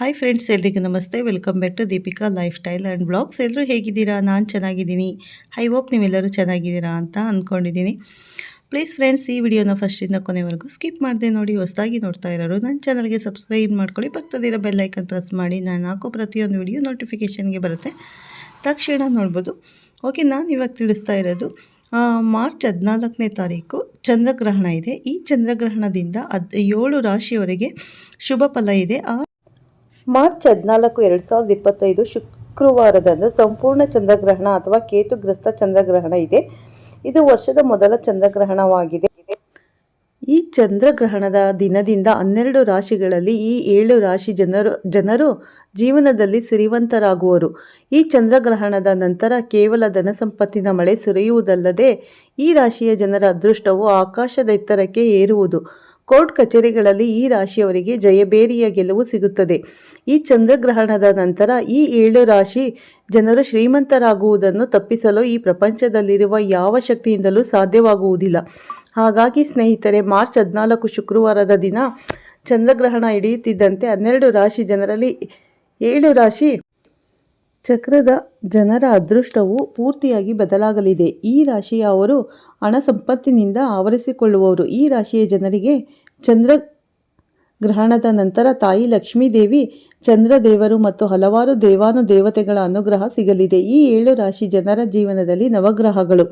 Hi friends ಎಲ್ರಿಗೂ ನಮಸ್ತೆ. Welcome back to Deepika lifestyle and blogs ಎಲ್ಲರೂ ಹೇಗಿದ್ದೀರಾ? ನಾನು ಚೆನ್ನಾಗಿದ್ದೀನಿ. ಐ ಹೋಪ್ ನೀವೆಲ್ಲರೂ ಚೆನ್ನಾಗಿದ್ದೀರಾ ಅಂತ ಅಂದ್ಕೊಂಡಿದ್ದೀನಿ ಪ್ಲೀಸ್ ಫ್ರೆಂಡ್ಸ್ ಈ ವಿಡಿಯೋನ ಫಸ್ಟಿಂದ ಕೊನೆವರೆಗೂ ಸ್ಕಿಪ್ ಮಾಡದೆ ನೋಡಿ. ಹೊಸದಾಗಿ ನೋಡ್ತಾ ಇರೋರು, ನನ್ನ ಚಾನಲ್ಗೆ ಸಬ್ಸ್ಕ್ರೈಬ್ ಮಾಡ್ಕೊಳ್ಳಿ. ಪಕ್ಕದಲ್ಲಿರೋ ಬೆಲ್ಲೈಕನ್ ಪ್ರೆಸ್ ಮಾಡಿ. ನಾನು ಹಾಕೋ ಪ್ರತಿಯೊಂದು ವಿಡಿಯೋ ನೋಟಿಫಿಕೇಷನ್ಗೆ ಬರುತ್ತೆ. ತಕ್ಷಣ ನೋಡ್ಬೋದು. ಓಕೆ ನಾನು ಇವಾಗ ತಿಳಿಸ್ತಾ ಇರೋದು ಮಾರ್ಚ್ ಹದಿನಾಲ್ಕನೇ ತಾರೀಕು ಚಂದ್ರಗ್ರಹಣ ಇದೆ. ಈ ಚಂದ್ರಗ್ರಹಣದಿಂದ ಹದ್, ಏಳು ರಾಶಿಯವರೆಗೆ ಶುಭ ಫಲ ಇದೆ. ಆ ಮಾರ್ಚ್ ಹದಿನಾಲ್ಕು ಎರಡು ಸಾವಿರದ ಇಪ್ಪತ್ತೈದು ಶುಕ್ರವಾರದಂದು ಸಂಪೂರ್ಣ ಚಂದ್ರಗ್ರಹಣ ಅಥವಾ ಕೇತುಗ್ರಸ್ತ ಚಂದ್ರಗ್ರಹಣ ಇದೆ. ಇದು ವರ್ಷದ ಮೊದಲ ಚಂದ್ರಗ್ರಹಣವಾಗಿದೆ. ಈ ಚಂದ್ರಗ್ರಹಣದ ದಿನದಿಂದ ಹನ್ನೆರಡು ರಾಶಿಗಳಲ್ಲಿ ಈ ಏಳು ರಾಶಿ ಜನರು ಜನರು ಜೀವನದಲ್ಲಿ ಸಿರಿವಂತರಾಗುವರು. ಈ ಚಂದ್ರಗ್ರಹಣದ ನಂತರ ಕೇವಲ ಧನ ಸಂಪತ್ತಿನ ಮಳೆ ಸುರಿಯುವುದಲ್ಲದೆ ಈ ರಾಶಿಯ ಜನರ ಅದೃಷ್ಟವು ಆಕಾಶದ ಎತ್ತರಕ್ಕೆ ಏರುವುದು. ಕೋರ್ಟ್ ಕಚೇರಿಗಳಲ್ಲಿ ಈ ರಾಶಿಯವರಿಗೆ ಜಯಬೇರಿಯ ಗೆಲುವು ಸಿಗುತ್ತದೆ. ಈ ಚಂದ್ರಗ್ರಹಣದ ನಂತರ ಈ ಏಳು ರಾಶಿ ಜನರು ಶ್ರೀಮಂತರಾಗುವುದನ್ನು ತಪ್ಪಿಸಲು ಈ ಪ್ರಪಂಚದಲ್ಲಿರುವ ಯಾವ ಶಕ್ತಿಯಿಂದಲೂ ಸಾಧ್ಯವಾಗುವುದಿಲ್ಲ. ಹಾಗಾಗಿ ಸ್ನೇಹಿತರೆ, ಮಾರ್ಚ್ ಹದಿನಾಲ್ಕು ಶುಕ್ರವಾರದ ದಿನ ಚಂದ್ರಗ್ರಹಣ ಹಿಡಿಯುತ್ತಿದ್ದಂತೆ ಹನ್ನೆರಡು ರಾಶಿ ಜನರಲ್ಲಿ ಏಳು ರಾಶಿ ಚಕ್ರದ ಜನರ ಅದೃಷ್ಟವು ಪೂರ್ತಿಯಾಗಿ ಬದಲಾಗಲಿದೆ. ಈ ರಾಶಿಯ ಅವರು ಹಣ ಸಂಪತ್ತಿನಿಂದ ಆವರಿಸಿಕೊಳ್ಳುವವರು. ಈ ರಾಶಿಯ ಜನರಿಗೆ ಚಂದ್ರ ಗ್ರಹಣದ ನಂತರ ತಾಯಿ ಲಕ್ಷ್ಮೀದೇವಿ, ಚಂದ್ರದೇವರು ಮತ್ತು ಹಲವಾರು ದೇವಾನು ದೇವತೆಗಳ ಅನುಗ್ರಹ ಸಿಗಲಿದೆ. ಈ ಏಳು ರಾಶಿ ಜನರ ಜೀವನದಲ್ಲಿ ನವಗ್ರಹಗಳು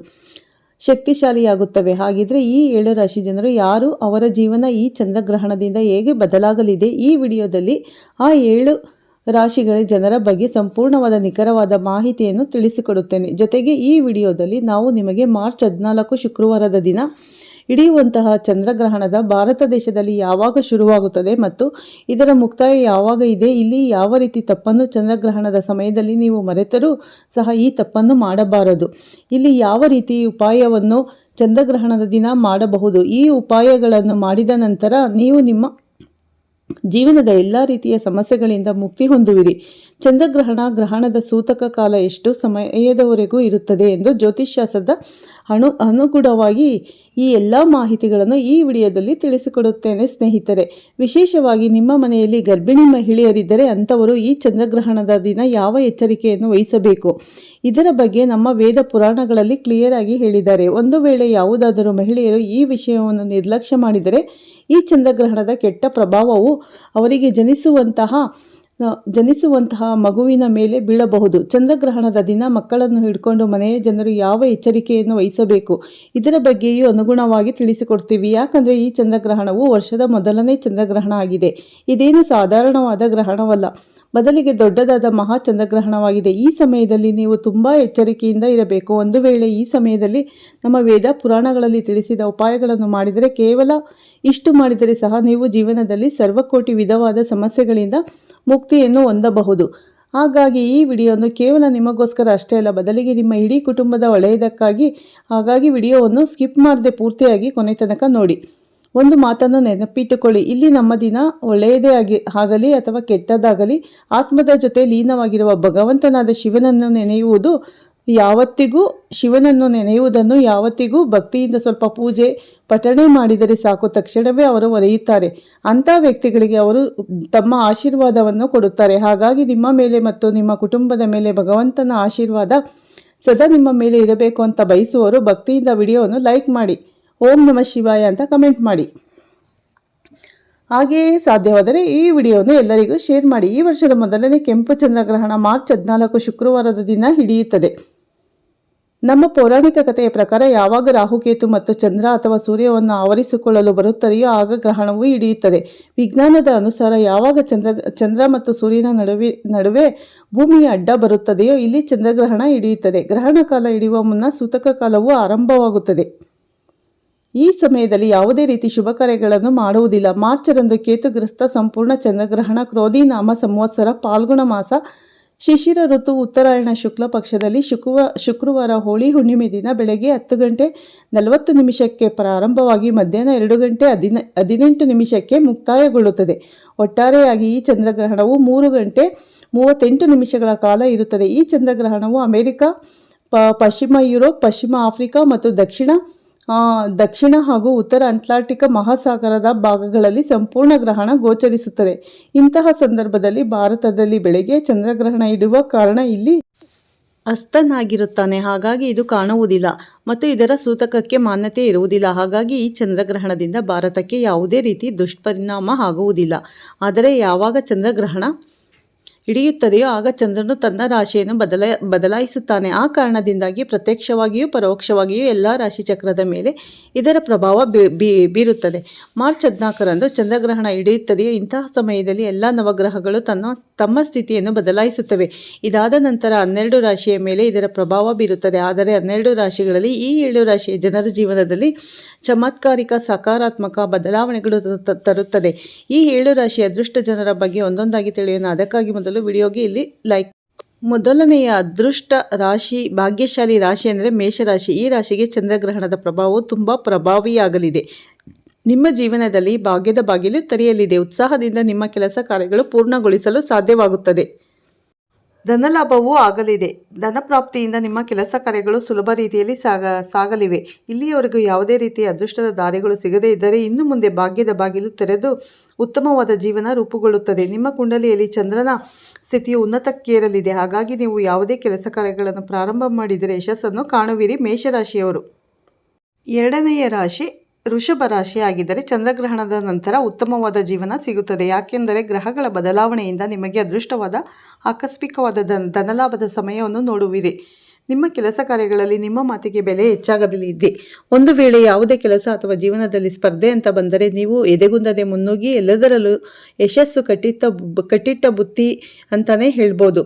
ಶಕ್ತಿಶಾಲಿಯಾಗುತ್ತವೆ. ಹಾಗಿದ್ರೆ ಈ ಏಳು ರಾಶಿ ಜನರು ಯಾರು? ಅವರ ಜೀವನ ಈ ಚಂದ್ರಗ್ರಹಣದಿಂದ ಹೇಗೆ ಬದಲಾಗಲಿದೆ? ಈ ವಿಡಿಯೋದಲ್ಲಿ ಆ ಏಳು ರಾಶಿಗಳ ಜನರ ಬಗ್ಗೆ ಸಂಪೂರ್ಣವಾದ ನಿಖರವಾದ ಮಾಹಿತಿಯನ್ನು ತಿಳಿಸಿಕೊಡುತ್ತೇನೆ. ಜೊತೆಗೆ ಈ ವಿಡಿಯೋದಲ್ಲಿ ನಾವು ನಿಮಗೆ ಮಾರ್ಚ್ ಹದಿನಾಲ್ಕು ಶುಕ್ರವಾರದ ದಿನ ಇಡಿಯುವಂತಹ ಚಂದ್ರಗ್ರಹಣದ ಭಾರತ ದೇಶದಲ್ಲಿ ಯಾವಾಗ ಶುರುವಾಗುತ್ತದೆ ಮತ್ತು ಇದರ ಮುಕ್ತಾಯ ಯಾವಾಗ ಇದೆ, ಇಲ್ಲಿ ಯಾವ ರೀತಿ ತಪ್ಪನ್ನು ಚಂದ್ರಗ್ರಹಣದ ಸಮಯದಲ್ಲಿ ನೀವು ಮರೆತರೂ ಸಹ ಈ ತಪ್ಪನ್ನು ಮಾಡಬಾರದು. ಇಲ್ಲಿ ಯಾವ ರೀತಿ ಉಪಾಯವನ್ನು ಚಂದ್ರಗ್ರಹಣದ ದಿನ ಮಾಡಬಹುದು, ಈ ಉಪಾಯಗಳನ್ನು ಮಾಡಿದ ನಂತರ ನೀವು ನಿಮ್ಮ ಜೀವನದ ಎಲ್ಲ ರೀತಿಯ ಸಮಸ್ಯೆಗಳಿಂದ ಮುಕ್ತಿ ಹೊಂದುವಿರಿ. ಚಂದ್ರಗ್ರಹಣ, ಗ್ರಹಣದ ಸೂತಕ ಕಾಲ ಎಷ್ಟು ಸಮಯದವರೆಗೂ ಇರುತ್ತದೆ ಎಂದು ಜ್ಯೋತಿಷ್ಶಾಸ್ತ್ರದ ಅನು ಅನುಗುಣವಾಗಿ ಈ ಎಲ್ಲ ಮಾಹಿತಿಗಳನ್ನು ಈ ವಿಡಿಯೋದಲ್ಲಿ ತಿಳಿಸಿಕೊಡುತ್ತೇನೆ ಸ್ನೇಹಿತರೆ. ವಿಶೇಷವಾಗಿ ನಿಮ್ಮ ಮನೆಯಲ್ಲಿ ಗರ್ಭಿಣಿ ಮಹಿಳೆಯರಿದ್ದರೆ ಅಂಥವರು ಈ ಚಂದ್ರಗ್ರಹಣದ ದಿನ ಯಾವ ಎಚ್ಚರಿಕೆಯನ್ನು ವಹಿಸಬೇಕು? ಇದರ ಬಗ್ಗೆ ನಮ್ಮ ವೇದ ಪುರಾಣಗಳಲ್ಲಿ ಕ್ಲಿಯರ್ ಆಗಿ ಹೇಳಿದ್ದಾರೆ. ಒಂದು ವೇಳೆ ಯಾವುದಾದರೂ ಮಹಿಳೆಯರು ಈ ವಿಷಯವನ್ನು ನಿರ್ಲಕ್ಷ್ಯ ಮಾಡಿದರೆ ಈ ಚಂದ್ರಗ್ರಹಣದ ಕೆಟ್ಟ ಪ್ರಭಾವವು ಅವರಿಗೆ ಜನಿಸುವಂತಹ ಜನಿಸುವಂತಹ ಮಗುವಿನ ಮೇಲೆ ಬೀಳಬಹುದು. ಚಂದ್ರಗ್ರಹಣದ ದಿನ ಮಕ್ಕಳನ್ನು ಹಿಡ್ಕೊಂಡು ಮನೆಯ ಜನರು ಯಾವ ಎಚ್ಚರಿಕೆಯನ್ನು ವಹಿಸಬೇಕು? ಇದರ ಬಗ್ಗೆಯೂ ಅನುಗುಣವಾಗಿ ತಿಳಿಸಿಕೊಡ್ತೀವಿ. ಯಾಕಂದರೆ ಈ ಚಂದ್ರಗ್ರಹಣವು ವರ್ಷದ ಮೊದಲನೇ ಚಂದ್ರಗ್ರಹಣ ಆಗಿದೆ. ಇದೇನು ಸಾಧಾರಣವಾದ ಗ್ರಹಣವಲ್ಲ. ಬದಲಿಗೆ ದೊಡ್ಡದಾದ ಮಹಾ ಚಂದ್ರಗ್ರಹಣವಾಗಿದೆ. ಈ ಸಮಯದಲ್ಲಿ ನೀವು ತುಂಬ ಎಚ್ಚರಿಕೆಯಿಂದ ಇರಬೇಕು. ಒಂದು ವೇಳೆ ಈ ಸಮಯದಲ್ಲಿ ನಮ್ಮ ವೇದ ಪುರಾಣಗಳಲ್ಲಿ ತಿಳಿಸಿದ ಉಪಾಯಗಳನ್ನು ಮಾಡಿದರೆ ಕೇವಲ ಇಷ್ಟು ಮಾಡಿದರೆ ಸಹ ನೀವು ಜೀವನದಲ್ಲಿ ಸರ್ವಕೋಟಿ ವಿಧವಾದ ಸಮಸ್ಯೆಗಳಿಂದ ಮುಕ್ತಿಯನ್ನು ಹೊಂದಬಹುದು. ಹಾಗಾಗಿ ಈ ವಿಡಿಯೋವನ್ನು ಕೇವಲ ನಿಮಗೋಸ್ಕರ ಅಷ್ಟೇ ಅಲ್ಲ, ಬದಲಿಗೆ ನಿಮ್ಮ ಇಡೀ ಕುಟುಂಬದ ಒಳ್ಳೆಯದಕ್ಕಾಗಿ, ಹಾಗಾಗಿ ವಿಡಿಯೋವನ್ನು ಸ್ಕಿಪ್ ಮಾಡದೆ ಪೂರ್ತಿಯಾಗಿ ಕೊನೆ ತನಕ ನೋಡಿ. ಒಂದು ಮಾತನ್ನು ನೆನಪಿಟ್ಟುಕೊಳ್ಳಿ, ಇಲ್ಲಿ ನಮ್ಮ ದಿನ ಒಳ್ಳೆಯದೇ ಆಗಿ, ಆಗಲಿ ಅಥವಾ ಕೆಟ್ಟದಾಗಲಿ ಆತ್ಮದ ಜೊತೆ ಲೀನವಾಗಿರುವ ಭಗವಂತನಾದ ಶಿವನನ್ನು ನೆನೆಯುವುದು ಯಾವತ್ತಿಗೂ ಶಿವನನ್ನು ನೆನೆಯುವುದನ್ನು ಯಾವತ್ತಿಗೂ ಭಕ್ತಿಯಿಂದ ಸ್ವಲ್ಪ ಪೂಜೆ, ಪಠಣೆ ಮಾಡಿದರೆ ಸಾಕು. ತಕ್ಷಣವೇ ಅವರು ಒರೆಯುತ್ತಾರೆ. ಅಂಥ ವ್ಯಕ್ತಿಗಳಿಗೆ ಅವರು ತಮ್ಮ ಆಶೀರ್ವಾದವನ್ನು ಕೊಡುತ್ತಾರೆ. ಹಾಗಾಗಿ ನಿಮ್ಮ ಮೇಲೆ ಮತ್ತು ನಿಮ್ಮ ಕುಟುಂಬದ ಮೇಲೆ ಭಗವಂತನ ಆಶೀರ್ವಾದ ಸದಾ ನಿಮ್ಮ ಮೇಲೆ ಇರಬೇಕು ಅಂತ ಬಯಸುವವರು ಭಕ್ತಿಯಿಂದ ವಿಡಿಯೋವನ್ನು ಲೈಕ್ ಮಾಡಿ, ಓಂ ನಮ ಶಿವಾಯ ಅಂತ ಕಮೆಂಟ್ ಮಾಡಿ. ಹಾಗೆಯೇ ಸಾಧ್ಯವಾದರೆ ಈ ವಿಡಿಯೋವನ್ನು ಎಲ್ಲರಿಗೂ ಶೇರ್ ಮಾಡಿ. ಈ ವರ್ಷದ ಮೊದಲನೇ ಕೆಂಪು ಚಂದ್ರಗ್ರಹಣ ಮಾರ್ಚ್ ಹದಿನಾಲ್ಕು ಶುಕ್ರವಾರದ ದಿನ ಹಿಡಿಯುತ್ತದೆ. ನಮ್ಮ ಪೌರಾಣಿಕ ಕಥೆಯ ಪ್ರಕಾರ ಯಾವಾಗ ರಾಹುಕೇತು ಮತ್ತು ಚಂದ್ರ ಅಥವಾ ಸೂರ್ಯವನ್ನು ಆವರಿಸಿಕೊಳ್ಳಲು ಬರುತ್ತದೆಯೋ ಆಗ ಗ್ರಹಣವು ಹಿಡಿಯುತ್ತದೆ. ವಿಜ್ಞಾನದ ಅನುಸಾರ ಯಾವಾಗ ಚಂದ್ರ ಚಂದ್ರ ಮತ್ತು ಸೂರ್ಯನ ನಡುವೆ ನಡುವೆ ಭೂಮಿಯ ಅಡ್ಡ ಬರುತ್ತದೆಯೋ ಇಲ್ಲಿ ಚಂದ್ರಗ್ರಹಣ ಹಿಡಿಯುತ್ತದೆ. ಗ್ರಹಣ ಕಾಲ ಹಿಡಿಯುವ ಮುನ್ನ ಸೂತಕ ಕಾಲವು ಆರಂಭವಾಗುತ್ತದೆ. ಈ ಸಮಯದಲ್ಲಿ ಯಾವುದೇ ರೀತಿ ಶುಭ ಕಾರ್ಯಗಳನ್ನು ಮಾಡುವುದಿಲ್ಲ. ಮಾರ್ಚರಂದು ಕೇತುಗ್ರಸ್ತ ಸಂಪೂರ್ಣ ಚಂದ್ರಗ್ರಹಣ, ಕ್ರೋಧಿ, ನಾಮ, ಸಂವತ್ಸರ, ಪಾಲ್ಗುಣ ಮಾಸ ಶಿಶಿರ ಋತು ಉತ್ತರಾಯಣ ಶುಕ್ಲ ಪಕ್ಷದಲ್ಲಿ ಶುಕ್ರವಾರ ಶುಕ್ರವಾರ ಹೋಳಿ ಹುಣ್ಣಿಮೆ ದಿನ ಬೆಳಗ್ಗೆ ಹತ್ತು ಗಂಟೆ ನಲವತ್ತು ನಿಮಿಷಕ್ಕೆ ಪ್ರಾರಂಭವಾಗಿ ಮಧ್ಯಾಹ್ನ ಎರಡು ಗಂಟೆ ಹದಿನ, ಹದಿನೆಂಟು ನಿಮಿಷಕ್ಕೆ ಮುಕ್ತಾಯಗೊಳ್ಳುತ್ತದೆ. ಒಟ್ಟಾರೆಯಾಗಿ ಈ ಚಂದ್ರಗ್ರಹಣವು ಮೂರು ಗಂಟೆ ಮೂವತ್ತೆಂಟು ನಿಮಿಷಗಳ ಕಾಲ ಇರುತ್ತದೆ. ಈ ಚಂದ್ರಗ್ರಹಣವು ಅಮೆರಿಕ ಪಶ್ಚಿಮ ಯುರೋಪ್, ಪಶ್ಚಿಮ ಆಫ್ರಿಕಾ ಮತ್ತು ದಕ್ಷಿಣ ದಕ್ಷಿಣ ಹಾಗೂ ಉತ್ತರ ಅಟ್ಲಾಂಟಿಕ್ ಮಹಾಸಾಗರದ ಭಾಗಗಳಲ್ಲಿ ಸಂಪೂರ್ಣ ಗ್ರಹಣ ಗೋಚರಿಸುತ್ತದೆ. ಇಂತಹ ಸಂದರ್ಭದಲ್ಲಿ ಭಾರತದಲ್ಲಿ ಬೆಳಗ್ಗೆ ಚಂದ್ರಗ್ರಹಣ ಇಡುವ ಕಾರಣ ಇಲ್ಲಿ ಅಸ್ತನಾಗಿರುತ್ತಾನೆ. ಹಾಗಾಗಿ ಇದು ಕಾಣುವುದಿಲ್ಲ ಮತ್ತು ಇದರ ಸೂತಕಕ್ಕೆ ಮಾನ್ಯತೆ ಇರುವುದಿಲ್ಲ. ಹಾಗಾಗಿ ಈ ಚಂದ್ರಗ್ರಹಣದಿಂದ ಭಾರತಕ್ಕೆ ಯಾವುದೇ ರೀತಿ ದುಷ್ಪರಿಣಾಮ ಆಗುವುದಿಲ್ಲ. ಆದರೆ ಯಾವಾಗ ಚಂದ್ರಗ್ರಹಣ ಹಿಡಿಯುತ್ತದೆಯೋ ಆಗ ಚಂದ್ರನು ತನ್ನ ರಾಶಿಯನ್ನು ಬದಲ, ಬದಲಾಯಿಸುತ್ತಾನೆ. ಆ ಕಾರಣದಿಂದಾಗಿ ಪ್ರತ್ಯಕ್ಷವಾಗಿಯೂ ಪರೋಕ್ಷವಾಗಿಯೂ ಎಲ್ಲ ರಾಶಿಚಕ್ರದ ಮೇಲೆ ಇದರ ಪ್ರಭಾವ ಬೀರುತ್ತದೆ. ಮಾರ್ಚ್ ಹದಿನಾಲ್ಕರಂದು ಚಂದ್ರಗ್ರಹಣ ಹಿಡಿಯುತ್ತದೆಯೋ ಇಂತಹ ಸಮಯದಲ್ಲಿ ಎಲ್ಲ ನವಗ್ರಹಗಳು ತನ್ನ, ತಮ್ಮ ಸ್ಥಿತಿಯನ್ನು ಬದಲಾಯಿಸುತ್ತವೆ. ಇದಾದ ನಂತರ ಹನ್ನೆರಡು ರಾಶಿಯ ಮೇಲೆ ಇದರ ಪ್ರಭಾವ ಬೀರುತ್ತದೆ. ಆದರೆ ಹನ್ನೆರಡು ರಾಶಿಗಳಲ್ಲಿ ಈ ಏಳು ರಾಶಿಯ ಜನರ ಜೀವನದಲ್ಲಿ ಚಮತ್ಕಾರಿಕ, ಸಕಾರಾತ್ಮಕ ಬದಲಾವಣೆಗಳು ತರುತ್ತದೆ. ಈ ಏಳು ರಾಶಿಯ ಅದೃಷ್ಟ ಜನರ ಬಗ್ಗೆ ಒಂದೊಂದಾಗಿ ತಿಳಿಯೋಣ. ಅದಕ್ಕಾಗಿ ಮೊದಲು ವಿಡಿಯೋಗೆ ಇಲ್ಲಿ ಲೈಕ್ ಮೊದಲನೆಯ ಅದೃಷ್ಟ ರಾಶಿ, ಭಾಗ್ಯಶಾಲಿ ರಾಶಿ ಅಂದರೆ ಮೇಷರಾಶಿ. ಈ ರಾಶಿಗೆ ಚಂದ್ರಗ್ರಹಣದ ಪ್ರಭಾವವು ತುಂಬ ಪ್ರಭಾವಿಯಾಗಲಿದೆ. ನಿಮ್ಮ ಜೀವನದಲ್ಲಿ ಭಾಗ್ಯದ ಬಾಗಿಲು ತೆರೆಯಲಿದೆ. ಉತ್ಸಾಹದಿಂದ ನಿಮ್ಮ ಕೆಲಸ ಕಾರ್ಯಗಳು ಪೂರ್ಣಗೊಳಿಸಲು ಸಾಧ್ಯವಾಗುತ್ತದೆ. ಧನಲಾಭವೂ ಆಗಲಿದೆ. ಧನಪ್ರಾಪ್ತಿಯಿಂದ ನಿಮ್ಮ ಕೆಲಸ ಕಾರ್ಯಗಳು ಸುಲಭ ರೀತಿಯಲ್ಲಿ ಸಾಗ, ಸಾಗಲಿವೆ. ಇಲ್ಲಿಯವರೆಗೂ ಯಾವುದೇ ರೀತಿಯ ಅದೃಷ್ಟದ ದಾರಿಗಳು ಸಿಗದೇ ಇದ್ದರೆ ಇನ್ನು ಮುಂದೆ ಭಾಗ್ಯದ ಬಾಗಿಲು ತೆರೆದು ಉತ್ತಮವಾದ ಜೀವನ ರೂಪುಗೊಳ್ಳುತ್ತದೆ. ನಿಮ್ಮ ಕುಂಡಲಿಯಲ್ಲಿ ಚಂದ್ರನ ಸ್ಥಿತಿಯು ಉನ್ನತಕ್ಕೇರಲಿದೆ. ಹಾಗಾಗಿ ನೀವು ಯಾವುದೇ ಕೆಲಸ ಕಾರ್ಯಗಳನ್ನು ಪ್ರಾರಂಭ ಮಾಡಿದರೆ ಯಶಸ್ಸನ್ನು ಕಾಣುವಿರಿ. ಮೇಷರಾಶಿಯವರು. ಎರಡನೆಯ ರಾಶಿ ವೃಷಭ ರಾಶಿ ಆಗಿದ್ದರೆ ಚಂದ್ರಗ್ರಹಣದ ನಂತರ ಉತ್ತಮವಾದ ಜೀವನ ಸಿಗುತ್ತದೆ. ಯಾಕೆಂದರೆ ಗ್ರಹಗಳ ಬದಲಾವಣೆಯಿಂದ ನಿಮಗೆ ಅದೃಷ್ಟವಾದ, ಆಕಸ್ಮಿಕವಾದ ಧನ, ಧನಲಾಭದ ಸಮಯವನ್ನು ನೋಡುವಿರಿ. ನಿಮ್ಮ ಕೆಲಸ ಕಾರ್ಯಗಳಲ್ಲಿ ನಿಮ್ಮ ಮಾತಿಗೆ ಬೆಲೆ ಹೆಚ್ಚಾಗಲಿದೆ ಒಂದು ವೇಳೆ ಯಾವುದೇ ಕೆಲಸ ಅಥವಾ ಜೀವನದಲ್ಲಿ ಸ್ಪರ್ಧೆ ಅಂತ ಬಂದರೆ ನೀವು ಎದೆಗುಂದದೆ ಮುನ್ನುಗ್ಗಿ ಎಲ್ಲದರಲ್ಲೂ ಯಶಸ್ಸು ಕಟ್ಟಿಟ್ಟ ಕಟ್ಟಿಟ್ಟ ಬುತ್ತಿ ಅಂತಲೇ ಹೇಳ್ಬೋದು.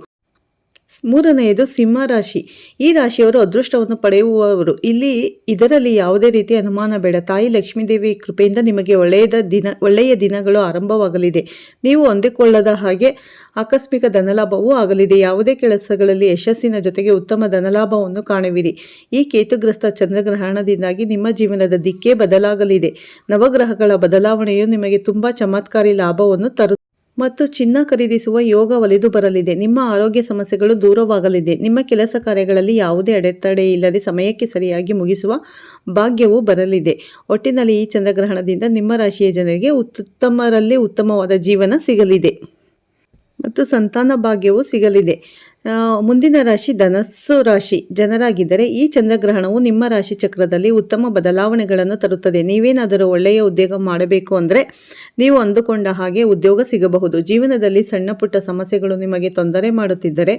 ಮೂರನೆಯದು ಸಿಂಹ ರಾಶಿ. ಈ ರಾಶಿಯವರು ಅದೃಷ್ಟವನ್ನು ಪಡೆಯುವವರು. ಇಲ್ಲಿ ಇದರಲ್ಲಿ ಯಾವುದೇ ರೀತಿ ಅನುಮಾನ ಬೇಡ. ತಾಯಿ ಲಕ್ಷ್ಮೀದೇವಿ ಕೃಪೆಯಿಂದ ನಿಮಗೆ ಒಳ್ಳೆಯದ ದಿನ, ಒಳ್ಳೆಯ ದಿನಗಳು ಆರಂಭವಾಗಲಿದೆ. ನೀವು ಹೊಂದಿಕೊಳ್ಳದ ಹಾಗೆ ಆಕಸ್ಮಿಕ ಧನಲಾಭವೂ ಆಗಲಿದೆ. ಯಾವುದೇ ಕೆಲಸಗಳಲ್ಲಿ ಯಶಸ್ಸಿನ ಜೊತೆಗೆ ಉತ್ತಮ ಧನಲಾಭವನ್ನು ಕಾಣುವಿರಿ. ಈ ಕೇತುಗ್ರಸ್ತ ಚಂದ್ರಗ್ರಹಣದಿಂದಾಗಿ ನಿಮ್ಮ ಜೀವನದ ದಿಕ್ಕೇ ಬದಲಾಗಲಿದೆ. ನವಗ್ರಹಗಳ ಬದಲಾವಣೆಯು ನಿಮಗೆ ತುಂಬ ಚಮತ್ಕಾರಿ ಲಾಭವನ್ನು ತರು ಮತ್ತು ಚಿನ್ನ ಖರೀದಿಸುವ ಯೋಗ ಒಲಿದು ಬರಲಿದೆ. ನಿಮ್ಮ ಆರೋಗ್ಯ ಸಮಸ್ಯೆಗಳು ದೂರವಾಗಲಿದೆ. ನಿಮ್ಮ ಕೆಲಸ ಕಾರ್ಯಗಳಲ್ಲಿ ಯಾವುದೇ ಅಡೆತಡೆ ಇಲ್ಲದೆ ಸಮಯಕ್ಕೆ ಸರಿಯಾಗಿ ಮುಗಿಸುವ ಭಾಗ್ಯವು ಬರಲಿದೆ. ಒಟ್ಟಿನಲ್ಲಿ ಈ ಚಂದ್ರಗ್ರಹಣದಿಂದ ನಿಮ್ಮ ರಾಶಿಯ ಜನರಿಗೆ ಉತ್ತಮರಲ್ಲಿ ಉತ್ತಮವಾದ ಜೀವನ ಸಿಗಲಿದೆ. ಮತ್ತು ಸಂತಾನ ಭಾಗ್ಯವು ಸಿಗಲಿದೆ. ಮುಂದಿನ ರಾಶಿ ಧನಸ್ಸು ರಾಶಿ. ಜನರಾಗಿದ್ದರೆ ಈ ಚಂದ್ರಗ್ರಹಣವು ನಿಮ್ಮ ರಾಶಿ ಚಕ್ರದಲ್ಲಿ ಉತ್ತಮ ಬದಲಾವಣೆಗಳನ್ನು ತರುತ್ತದೆ. ನೀವೇನಾದರೂ ಒಳ್ಳೆಯ ಉದ್ಯೋಗ ಮಾಡಬೇಕು ಅಂದರೆ ನೀವು ಅಂದುಕೊಂಡ ಹಾಗೆ ಉದ್ಯೋಗ ಸಿಗಬಹುದು. ಜೀವನದಲ್ಲಿ ಸಣ್ಣ ಪುಟ್ಟ ಸಮಸ್ಯೆಗಳು ನಿಮಗೆ ತೊಂದರೆ ಮಾಡುತ್ತಿದ್ದರೆ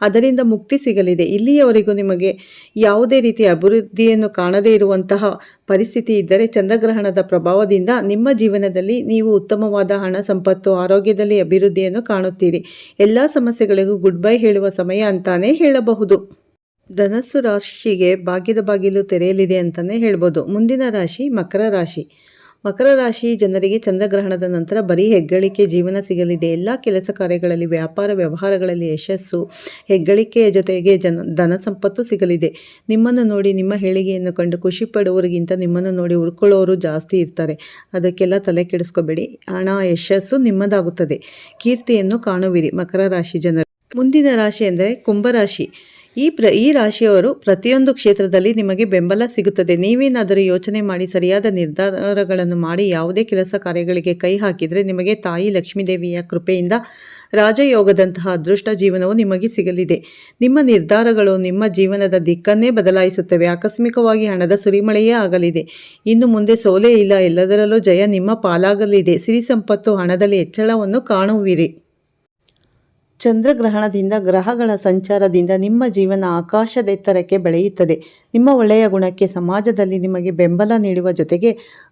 ಅದರಿಂದ ಮುಕ್ತಿ ಸಿಗಲಿದೆ. ಇಲ್ಲಿಯವರೆಗೂ ನಿಮಗೆ ಯಾವುದೇ ರೀತಿಯ ಅಭಿವೃದ್ಧಿಯನ್ನು ಕಾಣದೇ ಇರುವಂತಹ ಪರಿಸ್ಥಿತಿ ಇದ್ದರೆ ಚಂದ್ರಗ್ರಹಣದ ಪ್ರಭಾವದಿಂದ ನಿಮ್ಮ ಜೀವನದಲ್ಲಿ ನೀವು ಉತ್ತಮವಾದ ಹಣ, ಸಂಪತ್ತು, ಆರೋಗ್ಯದಲ್ಲಿ ಅಭಿವೃದ್ಧಿಯನ್ನು ಕಾಣುತ್ತೀರಿ. ಎಲ್ಲ ಸಮಸ್ಯೆಗಳಿಗೂ ಗುಡ್ ಬೈ ಹೇಳುವ ಸಮಯ ಅಂತಾನೆ ಹೇಳಬಹುದು. ಧನಸ್ಸು ರಾಶಿಗೆ ಭಾಗ್ಯದ ಬಾಗಿಲು ತೆರೆಯಲಿದೆ ಅಂತಲೇ ಹೇಳ್ಬೋದು. ಮುಂದಿನ ರಾಶಿ ಮಕರ ರಾಶಿ. ಮಕರ ರಾಶಿ ಜನರಿಗೆ ಚಂದ್ರಗ್ರಹಣದ ನಂತರ ಬರೀ ಹೆಗ್ಗಳಿಕೆ ಜೀವನ ಸಿಗಲಿದೆ. ಎಲ್ಲ ಕೆಲಸ ಕಾರ್ಯಗಳಲ್ಲಿ, ವ್ಯಾಪಾರ ವ್ಯವಹಾರಗಳಲ್ಲಿ ಯಶಸ್ಸು ಹೆಗ್ಗಳಿಕೆಯ ಜೊತೆಗೆ ಜನ, ಧನ ಸಂಪತ್ತು ಸಿಗಲಿದೆ. ನಿಮ್ಮನ್ನು ನೋಡಿ, ನಿಮ್ಮ ಹೇಳಿಗೆಯನ್ನು ಕಂಡು ಖುಷಿ ಪಡುವವರಿಗಿಂತ ನಿಮ್ಮನ್ನು ನೋಡಿ ಉಳ್ಕೊಳ್ಳೋರು ಜಾಸ್ತಿ ಇರ್ತಾರೆ. ಅದಕ್ಕೆಲ್ಲ ತಲೆ ಕೆಡಿಸ್ಕೋಬೇಡಿ. ಹಣ, ಯಶಸ್ಸು ನಿಮ್ಮದಾಗುತ್ತದೆ. ಕೀರ್ತಿಯನ್ನು ಕಾಣುವಿರಿ ಮಕರ ರಾಶಿ ಜನರು. ಮುಂದಿನ ರಾಶಿ ಎಂದರೆ ಕುಂಭರಾಶಿ ಈ ಪ್ರ, ಈ ರಾಶಿಯವರು ಪ್ರತಿಯೊಂದು ಕ್ಷೇತ್ರದಲ್ಲಿ ನಿಮಗೆ ಬೆಂಬಲ ಸಿಗುತ್ತದೆ. ನೀವೇನಾದರೂ ಯೋಚನೆ ಮಾಡಿ ಸರಿಯಾದ ನಿರ್ಧಾರಗಳನ್ನು ಮಾಡಿ ಯಾವುದೇ ಕೆಲಸ ಕಾರ್ಯಗಳಿಗೆ ಕೈ ಹಾಕಿದರೆ ನಿಮಗೆ ತಾಯಿ ಲಕ್ಷ್ಮೀದೇವಿಯ ಕೃಪೆಯಿಂದ ರಾಜಯೋಗದಂತಹ ಅದೃಷ್ಟ ಜೀವನವು ನಿಮಗೆ ಸಿಗಲಿದೆ. ನಿಮ್ಮ ನಿರ್ಧಾರಗಳು ನಿಮ್ಮ ಜೀವನದ ದಿಕ್ಕನ್ನೇ ಬದಲಾಯಿಸುತ್ತವೆ. ಆಕಸ್ಮಿಕವಾಗಿ ಹಣದ ಸುರಿಮಳೆಯೇ ಆಗಲಿದೆ. ಇನ್ನು ಮುಂದೆ ಸೋಲೇ ಇಲ್ಲ. ಎಲ್ಲದರಲ್ಲೂ ಜಯ ನಿಮ್ಮ ಪಾಲಾಗಲಿದೆ. ಸಿರಿ ಸಂಪತ್ತು ಹಣದಲ್ಲಿ ಹೆಚ್ಚಳವನ್ನು ಕಾಣುವಿರಿ. ಚಂದ್ರಗ್ರಹಣದಿಂದ ಗ್ರಹಗಳ ಸಂಚಾರದಿಂದ ನಿಮ್ಮ ಜೀವನ ಆಕಾಶದೆತ್ತರಕ್ಕೆ ಬೆಳೆಯುತ್ತದೆ. ನಿಮ್ಮ ಒಳ್ಳೆಯ ಗುಣಕ್ಕೆ ಸಮಾಜದಲ್ಲಿ ನಿಮಗೆ ಬೆಂಬಲ ನೀಡುವ ಜೊತೆಗೆ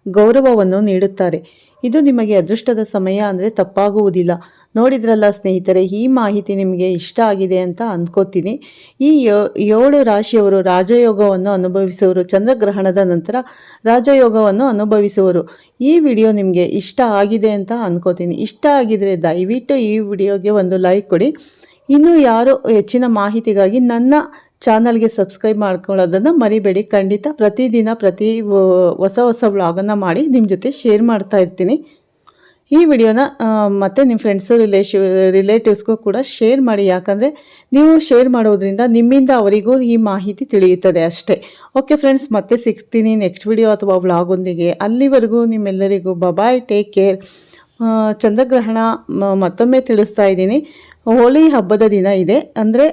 ಗೌರವವನ್ನು ನೀಡುತ್ತಾರೆ. ಇದು ನಿಮಗೆ ಅದೃಷ್ಟದ ಸಮಯ ಅಂದರೆ ತಪ್ಪಾಗುವುದಿಲ್ಲ. ನೋಡಿದ್ರಲ್ಲ ಸ್ನೇಹಿತರೆ, ಈ ಮಾಹಿತಿ ನಿಮಗೆ ಇಷ್ಟ ಆಗಿದೆ ಅಂತ ಅಂದ್ಕೋತೀನಿ ಈ ಏಳು ರಾಶಿಯವರು ರಾಜಯೋಗವನ್ನು ಅನುಭವಿಸುವರು. ಚಂದ್ರಗ್ರಹಣದ ನಂತರ ರಾಜಯೋಗವನ್ನು ಅನುಭವಿಸುವರು. ಈ ವಿಡಿಯೋ ನಿಮಗೆ ಇಷ್ಟ ಆಗಿದೆ ಅಂತ ಅಂದ್ಕೋತೀನಿ ಇಷ್ಟ ಆಗಿದರೆ ದಯವಿಟ್ಟು ಈ ವಿಡಿಯೋಗೆ ಒಂದು ಲೈಕ್ ಕೊಡಿ. ಇನ್ನೂ ಯಾರು ಹೆಚ್ಚಿನ ಮಾಹಿತಿಗಾಗಿ ನನ್ನ ಚಾನಲ್ಗೆ ಸಬ್ಸ್ಕ್ರೈಬ್ ಮಾಡ್ಕೊಳ್ಳೋದನ್ನು ಮರಿಬೇಡಿ. ಖಂಡಿತ ಪ್ರತಿದಿನ ಪ್ರತಿ ಹೊಸ ಹೊಸ ವ್ಲಾಗನ್ನು ಮಾಡಿ ನಿಮ್ಮ ಜೊತೆ ಶೇರ್ ಮಾಡ್ತಾ ಇರ್ತೀನಿ. ಈ ವಿಡಿಯೋನ ಮತ್ತೆ ನಿಮ್ಮ ಫ್ರೆಂಡ್ಸು ರಿಲೇಶ ರಿಲೇಟಿವ್ಸ್ಗೂ ಕೂಡ ಶೇರ್ ಮಾಡಿ. ಯಾಕಂದರೆ ನೀವು ಶೇರ್ ಮಾಡೋದ್ರಿಂದ ನಿಮ್ಮಿಂದ ಅವರಿಗೂ ಈ ಮಾಹಿತಿ ತಿಳಿಯುತ್ತದೆ ಅಷ್ಟೇ. ಓಕೆ ಫ್ರೆಂಡ್ಸ್ ಮತ್ತೆ ಸಿಗ್ತೀನಿ ನೆಕ್ಸ್ಟ್ ವಿಡಿಯೋ ಅಥವಾ ವ್ಲಾಗೊಂದಿಗೆ. ಅಲ್ಲಿವರೆಗೂ ನಿಮ್ಮೆಲ್ಲರಿಗೂ ಬಬಾಯ್ ಟೇಕ್ ಕೇರ್ ಚಂದ್ರಗ್ರಹಣ ಮತ್ತೊಮ್ಮೆ ತಿಳಿಸ್ತಾ ಇದ್ದೀನಿ. ಹೋಳಿ ಹಬ್ಬದ ದಿನ ಇದೆ. ಅಂದರೆ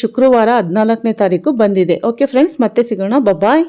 ಶುಕ್ರವಾರ ಹದಿನಾಲ್ಕನೇ ತಾರೀಕು ಬಂದಿದೆ. ಓಕೆ ಫ್ರೆಂಡ್ಸ್ ಮತ್ತೆ ಸಿಗೋಣ. ಬಬಾಯ್